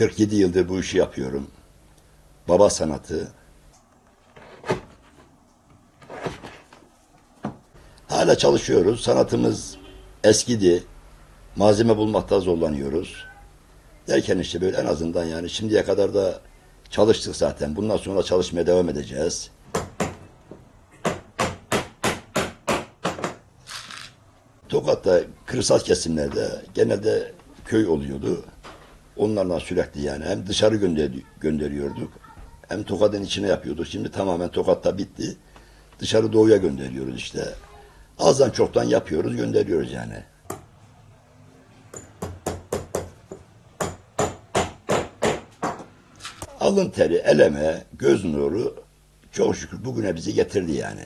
47 yıldır bu işi yapıyorum. Baba sanatı. Hala çalışıyoruz. Sanatımız eskidi. Malzeme bulmakta zorlanıyoruz. Derken işte böyle en azından yani şimdiye kadar da çalıştık zaten. Bundan sonra çalışmaya devam edeceğiz. Tokat'ta kırsal kesimlerde genelde köy oluyordu. Onlarla sürekli yani hem dışarı gönder gönderiyorduk hem Tokat'ın içine yapıyorduk. Şimdi tamamen Tokat'ta bitti. Dışarı doğuya gönderiyoruz işte. Azdan çoktan yapıyoruz gönderiyoruz yani. Alın teri, eleme, göz nuru çok şükür bugüne bizi getirdi yani.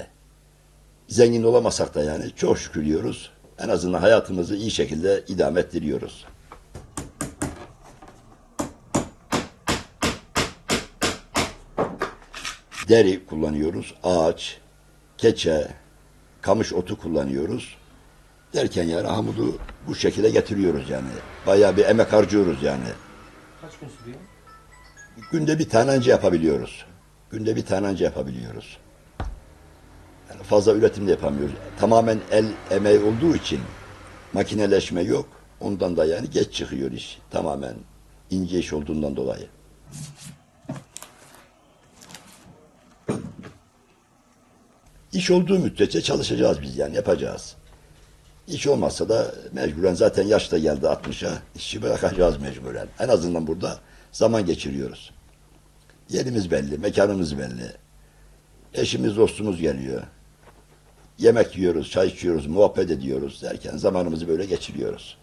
Zengin olamasak da yani çok şükür diyoruz. En azından hayatımızı iyi şekilde idame ettiriyoruz. Deri kullanıyoruz, ağaç, keçe, kamış otu kullanıyoruz. Derken yani hamudu bu şekilde getiriyoruz yani. Bayağı bir emek harcıyoruz yani. Kaç gün sürüyor? Günde bir tane anca yapabiliyoruz. Günde bir tane anca yapabiliyoruz. Yani fazla üretim de yapamıyoruz. Tamamen el emeği olduğu için makineleşme yok. Ondan da yani geç çıkıyor iş. Tamamen ince iş olduğundan dolayı. İş olduğu müddetçe çalışacağız biz yani yapacağız. İş olmazsa da mecburen zaten yaş da geldi 60'a. işi bırakacağız mecburen. En azından burada zaman geçiriyoruz. Yerimiz belli, mekanımız belli. Eşimiz, dostumuz geliyor. Yemek yiyoruz, çay içiyoruz, muhabbet ediyoruz derken zamanımızı böyle geçiriyoruz.